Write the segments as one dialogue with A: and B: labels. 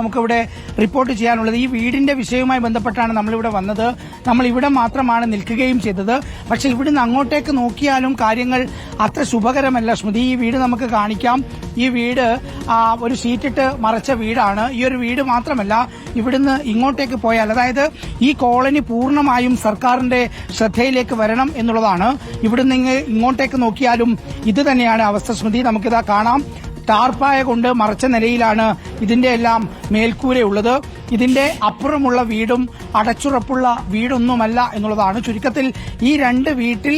A: നമുക്കിവിടെ റിപ്പോർട്ട് ചെയ്യാനുള്ളത് ഈ വീടിന്റെ വിഷയവുമായി ബന്ധപ്പെട്ടാണ് നമ്മളിവിടെ വന്നത്. നമ്മൾ ഇവിടെ മാത്രമാണ് നിൽക്കുകയും ചെയ്തത്. പക്ഷെ ഇവിടുന്ന് അങ്ങോട്ടേക്ക് നോക്കിയാലും കാര്യങ്ങൾ അത്ര ശുഭകരമല്ല. സ്മൃതി ഈ വീട് നമുക്ക് കാണിക്കാം. ഈ വീട് ഒരു ഷീറ്റിട്ട് മറച്ച വീടാണ്. ഈ ഒരു വീട് മാത്രമല്ല ഇവിടുന്ന് ഇങ്ങോട്ടേക്ക് പോയാൽ അതായത് ഈ കോളനി പൂർണമായും സർക്കാരിന്റെ ശ്രദ്ധയിലേക്ക് വരണം എന്നുള്ളതാണ്. ഇവിടുന്ന് ഇങ്ങോട്ടേക്ക് നോക്കിയാലും ഇത് തന്നെയാണ് അവസ്ഥ. സ്മൃതി നമുക്കിതാ കാണാം. ടാർപ്പായ കൊണ്ട് മറച്ച നിലയിലാണ് ഇതിന്റെ എല്ലാം മേൽക്കൂരയുള്ളത്. ഇതിന്റെ അപ്പുറമുള്ള വീടും അടച്ചുറപ്പുള്ള വീടൊന്നുമല്ല എന്നുള്ളതാണ് ചുരുക്കത്തിൽ ഈ രണ്ട് വീട്ടിൽ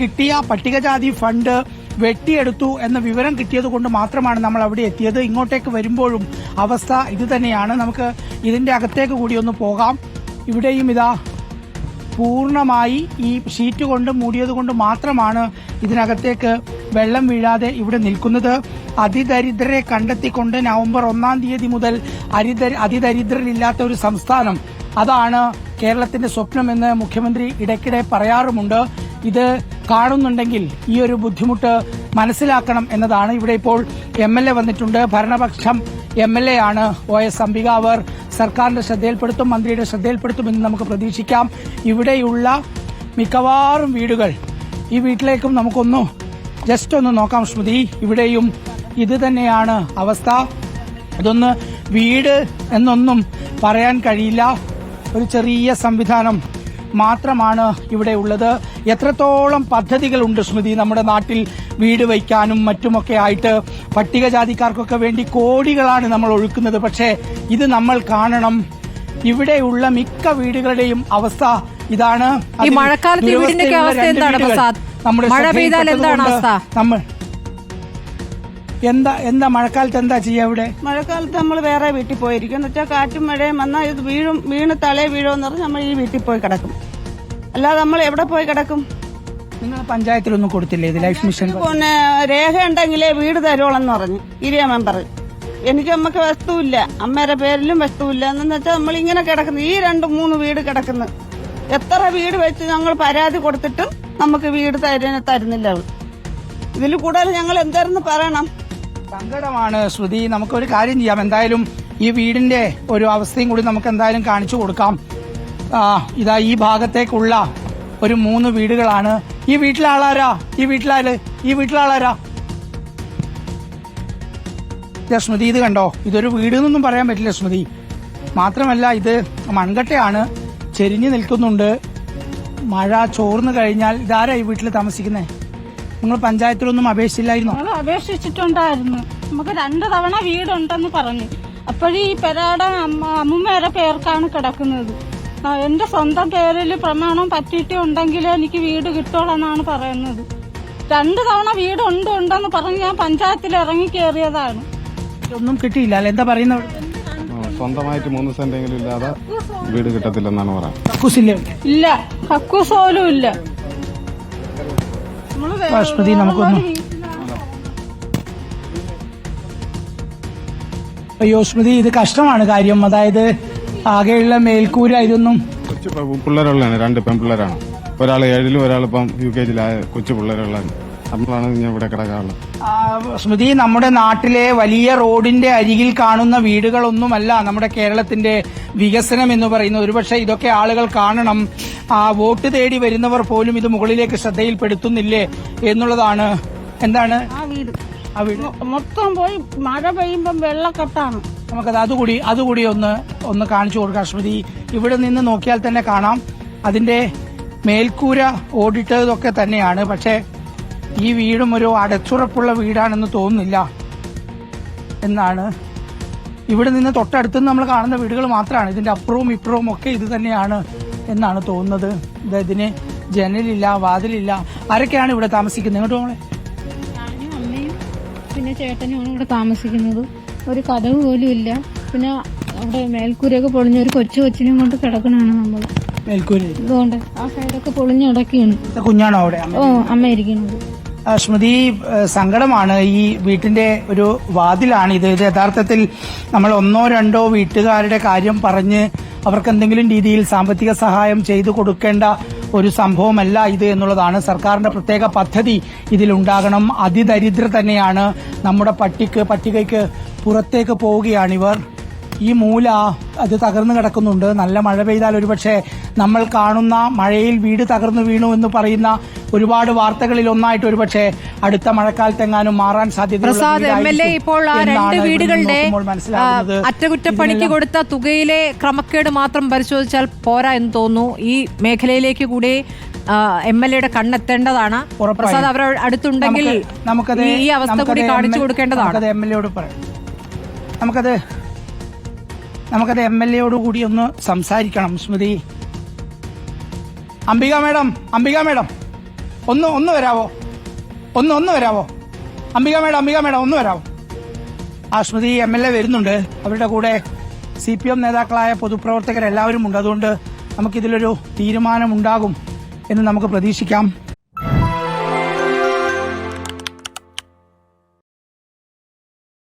A: കിട്ടിയ പട്ടികജാതി ഫണ്ട് വെട്ടിയെടുത്തു എന്ന വിവരം കിട്ടിയത് കൊണ്ട് മാത്രമാണ് നമ്മൾ അവിടെ എത്തിയത്. ഇങ്ങോട്ടേക്ക് വരുമ്പോഴും അവസ്ഥ ഇത് തന്നെയാണ് നമുക്ക് ഇതിന്റെ അകത്തേക്ക് കൂടി ഒന്ന് പോകാം. ഇവിടെയും ഇതാ പൂർണമായി ഈ ഷീറ്റ് കൊണ്ട് മൂടിയത് കൊണ്ട് മാത്രമാണ് ഇതിനകത്തേക്ക് വെള്ളം വീഴാതെ ഇവിടെ നിൽക്കുന്നത്. അതിദരിദ്രരെ കണ്ടെത്തിക്കൊണ്ട് നവംബർ ഒന്നാം തീയതി മുതൽ അതിദരിദ്രരില്ലാത്ത ഒരു സംസ്ഥാനം. അതാണ് കേരളത്തിന്റെ സ്വപ്നമെന്ന് മുഖ്യമന്ത്രി ഇടയ്ക്കിടെ പറയാറുമുണ്ട്. ഇത് കാണുന്നുണ്ടെങ്കിൽ ഈ ഒരു ബുദ്ധിമുട്ട് മനസ്സിലാക്കണം എന്നതാണ്. ഇവിടെ ഇപ്പോൾ എം എൽ എ വന്നിട്ടുണ്ട്. ഭരണപക്ഷം എം എൽ എ ആണ്. ഒ എസ് അംബിക അവർ സർക്കാരിന്റെ ശ്രദ്ധയിൽപ്പെടുത്തും മന്ത്രിയുടെ ശ്രദ്ധയിൽപ്പെടുത്തുമെന്ന് നമുക്ക് പ്രതീക്ഷിക്കാം. ഇവിടെയുള്ള മിക്കവാറും വീടുകൾ ഈ വീട്ടിലേക്കും നമുക്കൊന്ന് ജസ്റ്റ് ഒന്ന് നോക്കാം ശ്രുതി. ഇവിടെയും ഇത് തന്നെയാണ് അവസ്ഥ. ഇതൊന്ന് വീട് എന്നൊന്നും പറയാൻ കഴിയില്ല. ഒരു ചെറിയ സംവിധാനം മാത്രമാണ് ഇവിടെ ഉള്ളത്. എത്രത്തോളം പദ്ധതികളുണ്ട് സ്മൃതി നമ്മുടെ നാട്ടിൽ വീട് വയ്ക്കാനും മറ്റുമൊക്കെ ആയിട്ട്? പട്ടികജാതിക്കാർക്കൊക്കെ വേണ്ടി കോടികളാണ് നമ്മൾ ഒഴുക്കുന്നത്. പക്ഷേ ഇത് നമ്മൾ കാണണം. ഇവിടെയുള്ള മിക്ക വീടുകളുടെയും അവസ്ഥ ഇതാണ്.
B: ഈ മഴക്കാലത്ത്
A: വീടിന്റെ
B: അവസ്ഥ എന്താണ്?
A: നമ്മുടെ
B: മഴ പെയ്താൽ എന്താണ് അവസ്ഥ?
A: നമ്മൾ എന്താ എന്താ മഴക്കാലത്ത് എന്താ ചെയ്യാ ഇവിടെ
C: മഴക്കാലത്ത് നമ്മൾ വേറെ വീട്ടിൽ പോയിരിക്കും. എന്ന് വെച്ചാൽ കാറ്റും മഴയും വന്നാൽ ഇത് വീഴും വീണ് തലേ വീഴുമെന്ന് പറഞ്ഞ് നമ്മൾ ഈ വീട്ടിൽ പോയി കിടക്കും. അല്ലാതെ നമ്മൾ എവിടെ പോയി കിടക്കും?
A: നിങ്ങൾ പഞ്ചായത്തിലൊന്നും കൊടുത്തില്ലേ ഇത് ലൈഫ് മിഷൻ
C: പിന്നെ രേഖ ഉണ്ടെങ്കിലേ വീട് തരുവോളെന്ന് പറഞ്ഞു. ഇരിയ മെമ്പർ എനിക്ക് അമ്മയ്ക്ക് വസ്തുവില്ല. അമ്മയുടെ പേരിലും വസ്തുവില്ല. എന്ന് വെച്ചാൽ നമ്മൾ ഇങ്ങനെ കിടക്കുന്നു. ഈ രണ്ട് മൂന്ന് വീട് കിടക്കുന്നു. എത്ര വീട് വെച്ച് ഞങ്ങൾ പരാതി കൊടുത്തിട്ടും നമുക്ക് വീട് തരുന്ന തരുന്നില്ല ഇതിൽ കൂടുതൽ ഞങ്ങൾ എന്തായിരുന്നു പറയണം?
A: സങ്കടമാണ് ശ്രുതി. നമുക്കൊരു കാര്യം ചെയ്യാം. എന്തായാലും ഈ വീടിന്റെ ഒരു അവസ്ഥയും കൂടി നമുക്ക് എന്തായാലും കാണിച്ചു കൊടുക്കാം. ഇതാ ഈ ഭാഗത്തേക്കുള്ള ഒരു മൂന്ന് വീടുകളാണ്. ഈ വീട്ടിലാളാരാ? ഈ വീട്ടിലാര്? ഈ വീട്ടിലാളാരാ? ആളാരാ സ്മൃതി ഇത് കണ്ടോ? ഇതൊരു വീട് എന്നൊന്നും പറയാൻ പറ്റില്ല സ്മൃതി മാത്രമല്ല ഇത് മൺകട്ടയാണ്. ചെരിഞ്ഞു നിൽക്കുന്നുണ്ട്. മഴ ചോർന്നു കഴിഞ്ഞാൽ ഇതാരാ ഈ വീട്ടിൽ താമസിക്കുന്നേ? നിങ്ങൾ പഞ്ചായത്തിലൊന്നും അപേക്ഷിച്ചില്ലായിരുന്നു?
D: ഞങ്ങൾ അപേക്ഷിച്ചിട്ടുണ്ടായിരുന്നു. നമുക്ക് രണ്ട് തവണ വീടുണ്ടെന്ന് പറഞ്ഞു. അപ്പോഴീ ഈ പെരാടെ അമ്മ അമ്മുമ്മേരെ പേർക്കാണ് കിടക്കുന്നത്. എന്റെ സ്വന്തം പേരിൽ പ്രമാണം പറ്റിയിട്ട് ഉണ്ടെങ്കിലേ എനിക്ക് വീട് കിട്ടുള്ളെന്നാണ് പറയുന്നത്. രണ്ട് തവണ വീട് ഉണ്ട് ഉണ്ടെന്ന് പറഞ്ഞ് ഞാൻ പഞ്ചായത്തിൽ ഇറങ്ങി കയറിയതാണ്.
A: ഒന്നും കിട്ടിയില്ല അല്ലെ? എന്താ പറയുന്നത്
E: സ്വന്തമായിട്ട് മൂന്ന് സെന്റെങ്കിലും ഇല്ലാതെ വീട് കിട്ടത്തില്ലെന്നാണ് പറയുന്നത്
D: ഇല്ല കക്കൂസ് പോലും ഇല്ല.
A: നമുക്കൊന്ന് അയ്യോ സ്മൃതി ഇത് കഷ്ടമാണ് കാര്യം. അതായത് ആകെയുള്ള മേൽക്കൂര ഇതൊന്നും
E: കൊച്ചു പിള്ളേരുള്ള പിള്ളേരുള്ളതാണ് രണ്ട് പെൺപിള്ളേരാണ്. ഒരാൾ ഏഴിലും ഒരാളിപ്പം യു കെ ജിയിലായ കൊച്ചു പിള്ളേരുള്ളതാണ്. നമ്മളാണ് ഞാൻ ഇവിടെ കിടക്കാറുള്ളത്.
A: സ്മൃതി നമ്മുടെ നാട്ടിലെ വലിയ റോഡിന്റെ അരികിൽ കാണുന്ന വീടുകളൊന്നുമല്ല നമ്മുടെ കേരളത്തിന്റെ വികസനം എന്ന് പറയുന്നത്. ഒരുപക്ഷെ ഇതൊക്കെ ആളുകൾ കാണണം. ആ വോട്ട് തേടി വരുന്നവർ പോലും ഇത് മുകളിലേക്ക് ശ്രദ്ധയിൽപ്പെടുത്തുന്നില്ലേ എന്നുള്ളതാണ്. എന്താണ്?
D: ആ വീട്.
A: ആ വീട്.
D: മൊ- മൊത്തം പോയി മഴ പെയ്യുമ്പം വെള്ളക്കെട്ടാണ്.
A: നമുക്കത് അതുകൂടി അതുകൂടി ഒന്ന് ഒന്ന് കാണിച്ചു കൊടുക്കാം ശ്രുതി ഇവിടെ നിന്ന് നോക്കിയാൽ തന്നെ കാണാം. അതിന്റെ മേൽക്കൂര ഓടിട്ടതൊക്കെ തന്നെയാണ്. പക്ഷേ ഈ വീടും ഒരു അടച്ചുറപ്പുള്ള വീടാണെന്ന് തോന്നുന്നില്ല എന്നാണ്. ഇവിടെ നിന്ന് തൊട്ടടുത്ത് നമ്മൾ കാണുന്ന വീടുകൾ മാത്രമാണ്. ഇതിന്റെ അപ്പുറവും ഇപ്പുറവും ഒക്കെ ഇത് തന്നെയാണ് എന്നാണ് തോന്നുന്നത്. അതായത് ഇതിന് ജനലില്ല വാതിലില്ല. ആരൊക്കെയാണ് ഇവിടെ താമസിക്കുന്നത്? ഇങ്ങോട്ട്
F: മോളെ അമ്മയും പിന്നെ ചേട്ടനുമാണ് ഇവിടെ താമസിക്കുന്നത്. ഒരു കഥവ് പോലും ഇല്ല. പിന്നെ അവിടെ മേൽക്കൂരയൊക്കെ പൊളിഞ്ഞ ഒരു കൊച്ചു കൊച്ചിനെയും കൊണ്ട് കിടക്കണാണ് നമ്മൾ
A: മേൽക്കൂര
F: ഇതുകൊണ്ട് ആ സൈഡൊക്കെ
A: പൊളിഞ്ഞടക്കിയാണ് കുഞ്ഞാണോ അവിടെ?
F: ഓ അമ്മ ഇരിക്കുന്നത്.
A: സ്മൃതി സങ്കടമാണ്. ഈ വീട്ടിന്റെ ഒരു വാതിലാണ് ഇത്. ഇത് യഥാർത്ഥത്തിൽ നമ്മൾ ഒന്നോ രണ്ടോ വീട്ടുകാരുടെ കാര്യം പറഞ്ഞ് അവർക്ക് എന്തെങ്കിലും രീതിയിൽ സാമ്പത്തിക സഹായം ചെയ്തു കൊടുക്കേണ്ട ഒരു സംഭവമല്ല ഇത് എന്നുള്ളതാണ് സർക്കാരിന്റെ പ്രത്യേക പദ്ധതി ഇതിലുണ്ടാകണം. അതിദരിദ്ര തന്നെയാണ് നമ്മുടെ പട്ടിക്ക് പട്ടികയ്ക്ക് പുറത്തേക്ക് പോവുകയാണിവർ ഈ മൂല അത് തകർന്നു കിടക്കുന്നുണ്ട്. നല്ല മഴ പെയ്താൽ ഒരുപക്ഷെ നമ്മൾ കാണുന്ന മഴയിൽ വീട് തകർന്നു വീണു എന്ന് പറയുന്ന ഒരുപാട് വാർത്തകളിൽ ഒന്നായിട്ട് ഒരുപക്ഷെ അടുത്ത മഴക്കാലത്തെങ്ങാനും മാറാൻ സാധ്യത
B: പ്രസാദ് എം എൽ എ ഇപ്പോൾ ആ രണ്ട് വീടുകളുടെ അറ്റകുറ്റപ്പണിക്ക് കൊടുത്ത തുകയിലെ ക്രമക്കേട് മാത്രം പരിശോധിച്ചാൽ പോരാ എന്ന് തോന്നുന്നു. ഈ മേഖലയിലേക്ക് കൂടി എം എൽ എയുടെ കണ്ണെത്തേണ്ടതാണ്. പ്രസാദ് അവർ അടുത്തുണ്ടെങ്കിൽ
A: നമുക്ക് നമുക്കത്
B: ഈ- അവസ്ഥ കൂടി കാണിച്ചു കൊടുക്കേണ്ടതാണ്.
A: നമുക്കത് എം എൽ എയോട് പറയാം. നമുക്കത് നമുക്കത് എം എൽ എയോട് കൂടി ഒന്ന് സംസാരിക്കണം സ്മൃതി. Ambika madam Ambika madam. ഒന്ന് ഒന്ന് വരാവോ? ഒന്ന് ഒന്ന് വരാവോ? അംബിക മേഡം അംബിക മേഡം ഒന്ന് വരാവോ? ആ സ്മൃതി എം എൽ എ വരുന്നുണ്ട്. അവരുടെ കൂടെ സി പി എം നേതാക്കളായ പൊതുപ്രവർത്തകരെല്ലാവരും ഉണ്ട്. അതുകൊണ്ട് നമുക്കിതിലൊരു തീരുമാനമുണ്ടാകും എന്ന് നമുക്ക് പ്രതീക്ഷിക്കാം.